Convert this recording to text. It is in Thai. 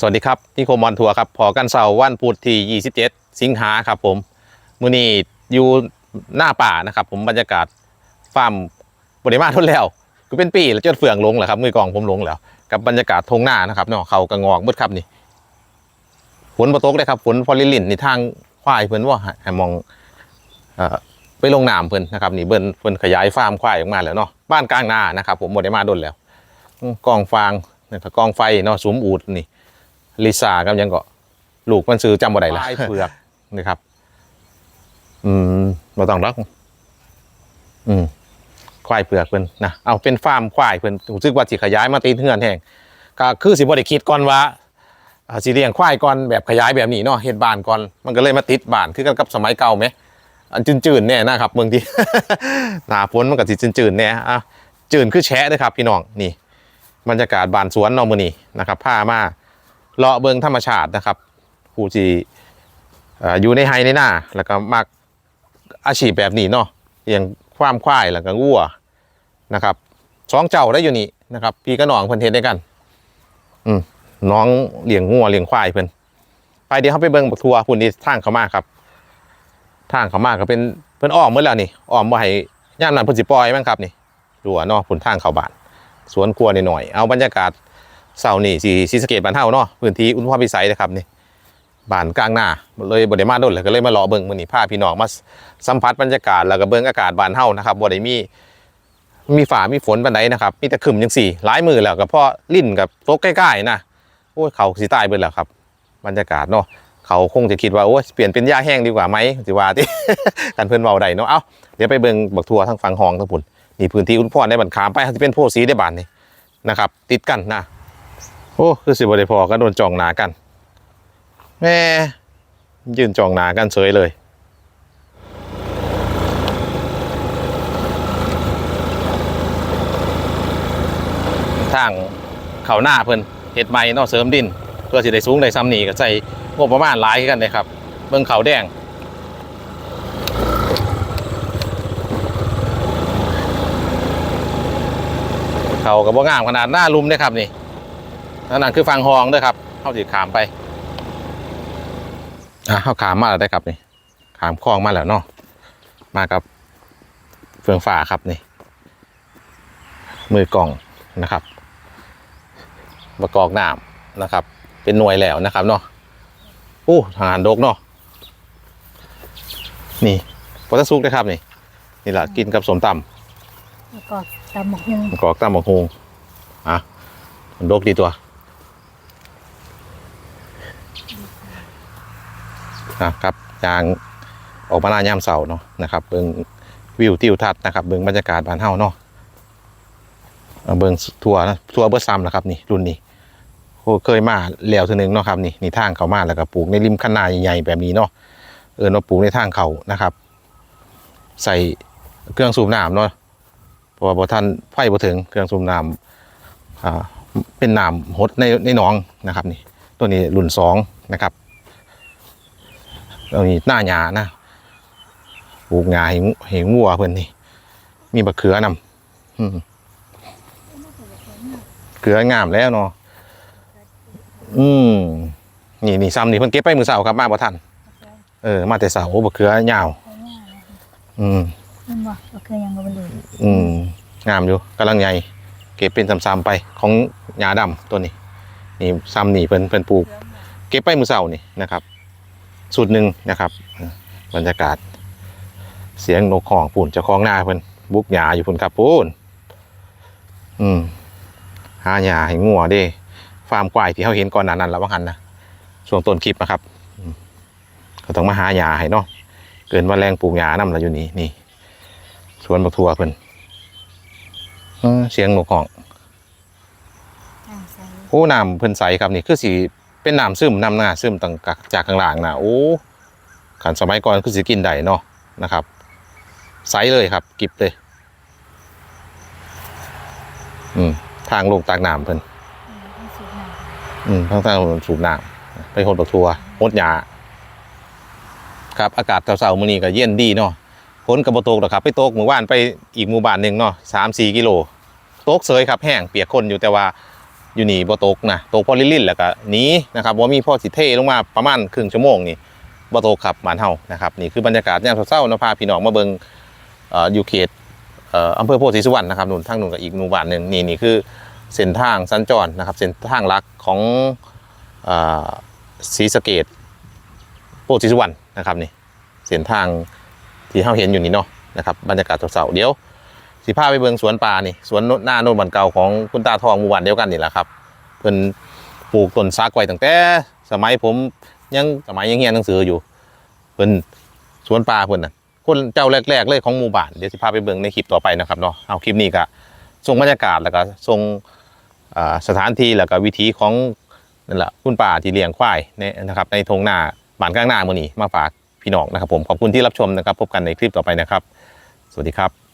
สวัสดีครับนี่โคมอนทัวร์ครับพอกันเสาร์วันพุธที่ 27 สิงหาครับผมมื้อนี้อยู่หน้าป่านะครับ ผมบรรยากาศฟาร์มบริมาทนแล้วก็เป็นปีแล้วจนเฟืองลงแหละครับมือกองผมลงแล้ว กับบรรยากาศทงหน้านะครับเนาะเขากระงอกเบิดครับนี่ฝนบ่ตกเลยครับฝนพอลิลินในทางควายเพิ่นว่าให้มองเอ่อไปลงน้ำเพิ่นนะครับนี่เบิ่นเพิ่นขยายฟาร์มควายออกมาแล้วเนาะบ้านกลางนานะครับ ผมบ่ได้มาดนแล้วกองฟางนะครับกองไฟเนาะสุมอูดนี่ ลิซ่ากับหยังก็ลูกมันซื้อจำบ่ได้ละควายเผือกนะครับ อืมบ่ต้องรักอืมควายเผือกเพิ่นนะเอาเป็นฟาร์มควายเพิ่นรู้สึกว่าสิขยายมาตีเฮือนแห้งก็คือสิบ่ได้คิดก่อนว่าอ่าสิเลี้ยงควายก่อนแบบขยายแบบนี้เนาะเฮ็ดบ้านก่อนมันก็เลยมาติดบ้านคือกันกับสมัยเก่าไหมอันจืดๆแน่นะครับเมืองที่หน้าฝนมันก็สิจืดๆแน่อะจืดคือแชะเด้อครับพี่น้องนี่บรรยากาศบ้านสวนเนาะมื้อนี้นะครับพามา เลาะเบิงธรรมชาตินะครับผู้ที่อยู่ในไฮในหน้าแล้วก็มักอาชีพแบบนี้เนาะอย่างความควายแล้วก็งัวนะครับสองเจ้าได้อยู่นี่นะครับ พี่ก็น้องเพิ่นเฮ็ดด้วยกัน อืมน้องเลี้ยงงัวเลี้ยงควายเพิ่นไปเดี๋ยวเขาไปเบิ่งบักทัวร์พุ่นนี่ทางเขามาครับ ทางเขามาก็เป็นเพิ่นอ้อมหมดแล้วนี่อ้อมบ่ให้ย่ามนั้นเพิ่นสิปล่อยมั้งครับนี่ดูว่าเนาะพุ่นทางเข้าบ้านสวนครัวหน่อยๆเอาบรรยากาศ เสานี่สีศรีสเกตบ้านเฮาเนาะพื้นที่อุณหภูมิพิสัยนะครับนี่บ้านกลางหน้าเลยบ่ได้มาโดนเลยก็เลยมารอเบิ่งมื้อนี้พาพี่น้องมาสัมผัสบรรยากาศแล้วก็เบิ่งอากาศบ้านเฮานะครับบ่ได้มีมีฝ่ามีฝนปานใดนะครับมีแต่ครึมจังซี่หลายมือแล้วก็พอลิ้นกับโตกใกล้ๆนะโอ้ยเขาสิตายเบิดแล้วครับบรรยากาศเนาะเขาคงจะคิดว่าโอ้ยเปลี่ยนเป็นหญ้าแห้งดีกว่าไหมสิว่าติกันเพิ่นเว้าได้เนาะเอ้าเดี๋ยวไปเบิ่งบักทัวทั้งฝั่งห้องทั้งพุ่นนี่พื้นที่อุณหภูมิได้บันขามไปสิเป็นโพสีได้บ้านนี่นะครับติดกันนะ โอ้คือสิบได้พอก็โดนจองหนากันแม่ยืนจองหนากันเฉยเลยทางเขาหน้าเพิ่นเฮ็ดใหม่นอกเสริมดิน เพื่อสิได้สูงได้ซ้ำนี่ก็ใส่งบประมาณหลายกันเลยครับ เบิ่งเขาแดงเขาก็บ่งามขนาดหน้าลุมเด้ครับนี่ นั่นนั่นคือฟังฮองเด้วยครับเข้าสิขามไปอะเข้าขามมาแล้วได้ครับนี่ขามคลองมาแล้วเนาะมากับเฟืองฝ่าครับนี่ มือกล่องนะครับประกอบน้ำนะครับ เป็นหน่วยแล้วนะครับเนาะอู้ทหารดกเนาะนี่ปอตะซุกนะครับนี่ นี่แหละกินกับสมตำแล้วก็ตำหมกยุงกรอกตามหมกฮงอะมันดกดีตัว อะครับยางออกมาหน้ายามเสาร์เนาะนะครับเบิงวิวทิวทัศน์นะครับเบิงบรรยากาศบ้านเฮาเนาะเบิงทัวร์นะทัวร์เบอร์ซัมนะครับนี่รุ่นนี้โอเคยมาแล้วทีนึงเนาะครับนี่นี่ทางเขามาแล้วก็ปลูกในริมคันนาใหญ่ๆแบบนี้เนาะเออเนาะปลูกในทางเขานะครับ ใส่เครื่องสูบน้ำเนาะเพราะว่าท่านไฟบ่ถึงเครื่องสูบน้ำอ่าเป็นน้ำหดในในหนองนะครับนี่ตัวนี้รุ่นสองนะครับ ตัวนี้หน้าหยานะปลูกหญ้าให้งูให้งัวเพิ่อนนี่ มีบักเขือนำอืมเขืองามแล้วเนาะอืมนี่นี่ซ้ำนี่เพิ่นเก็บไปมือเช้าครับมาบ่ทันเออมาแต่เช้าโอ้บักเขือยาว อืมมันว่าก็คือยังบ่บรรลุอืมงามอยู่กำลังใหญ่เก็บเป็นซ้ำๆไปของหยาดำตัวนี้ นี่ซ้ำนี่เพิ่นเพิ่นปลูก เก็บไปมือเสานี่นะครับ สูตรหนึ่งนะครับเออบรรยากาศ เสียงนกของปุ่นเจะคล้าของหน้าเพิ่นบุกหยาอยู่พุ่นครับปุ่นอืมหาหยาให้งัวเด้ฟาร์มควายที่เขาเห็นก่อนหน้านั้นแล้วว่าหันนะช่วงต้นคลิปนะครับอืมก็ต้องมาหาหยาให้เนาะเกินว่าแรงปลูกหยานำละอยู่นี่นี่สวนบักทัวเพิ่นเออเสียงนกของอ่าใส่โอ้น้ำเพิ่นใสครับนี่คือสิ เป็นน้ำซึมน้ำหน้าซึมตั้งจากข้างล่างนะโอ้ขันสมัยก่อนคือสิกินได้เนาะนะครับใสเลยครับ กิบเลย อืมทางลงตากน้ำเพิ่นอืมต้องสูบน้ำอืมทางทางสูบน้ำไปหดบักทัวหดหยาครับอากาศเช้าๆมื้อนี้ก็เย็นดีเนาะฝนก็บ่ตกหรอกครับ ไปตกหมู่บ้านไปอีกหมู่บ้านหนึงเนาะ3-4กิโลตกเสยครับแห้งเปียกคนอยู่แต่ว่า อยู่นี่บ่ตกนะตกพอลินๆแล้วก็หนีนะครับบ่ามีพ่อสิเทลงมาประมาณครึ่งชั่วโมงนี่บ่ตกครับบ้านเฮานะครับนี่คือบรรยากาศยามเช้าๆนะพาพี่น้องมาเบิ่งเอ่ออยู่เขตเอ่ออำเภอโพธิสุวรรณนะครับนู่นทางนู่นก็อีกหมู่บ้านหนึงนี่นี่คือเส้นทางสัญจรนะครับเส้นทางหลักของเอ่อศรีสะเกษโพธิสุวรรณนะครับนี่เส้นทางที่เฮาเห็นอยู่นี่เนาะนะครับบรรยากาศเช้าๆเดี๋ยว สิพาไปเบิงสวนป่านี่สวนหน้าโน่นบันเก่าของคุณตาทองหมู่บ้านเดียวกันนี่แหละครับเพิ่นปลูกต้นซากไว้ตั้งแต่สมัยผมยังสมัยยังเรียนหนังสืออยู่เพิ่นสวนป่าเพิ่นน่ะคนเจ้าแรกๆเลยของหมู่บ้านเดี๋ยวสิพาไปเบิงในคลิปต่อไปนะครับเนาะเอาคลิปนี้ก็ส่งบรรยากาศแล้วก็ส่งสถานที่แล้วก็วิถีของนั่นแหละคุณป่าที่เลี้ยงควายในนะครับในทงนาบ้านข้างหน้ามือนี้มาฝากพี่น้องนะครับผมขอบคุณที่รับชมนะครับ พบกันในคลิปต่อไปนะครับ สวัสดีครับ